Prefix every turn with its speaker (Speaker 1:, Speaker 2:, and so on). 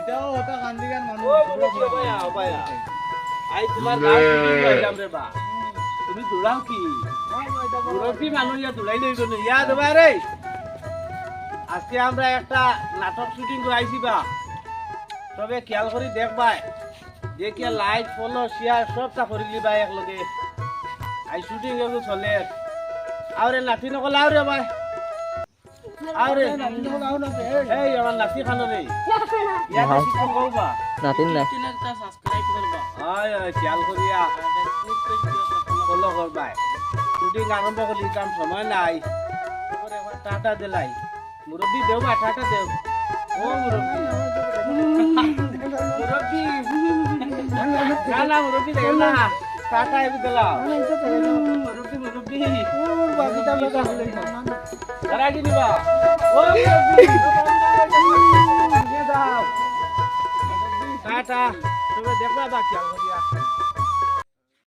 Speaker 1: এটাও ওটা মানুষ।
Speaker 2: মুরব্বী অবায়া অবায়া আই তোমার তুমি দৌড়াও কি? মানুষ ইয়া দৌড়াই ইয়া দেবা রে। আজকে আমরা একটা নাটক শুটিং করাইছি বা। তবে খেয়াল করে দেখবাই দেখিয়া লাইক ফলো শেয়ার সবটা করে লিবা একলগে। আই শুটিং এগুলো চলে। আরে নাতি নকল আরে ভাই
Speaker 3: নাতিন
Speaker 2: শুটিং আরম্ভ করলি কাম সময় নাই। টাটা দিলাই। মুরব্বী দেও বা টাটা দেও। ও মুরব্বী মুরব্বী না না মুরব্বী দেও না। টাটা এবি দিলাও। মুরব্বী মুরব্বী দাঁড়া কি নিবা ও টাটা তুমি দেখবা বা খেয়াল করিয়া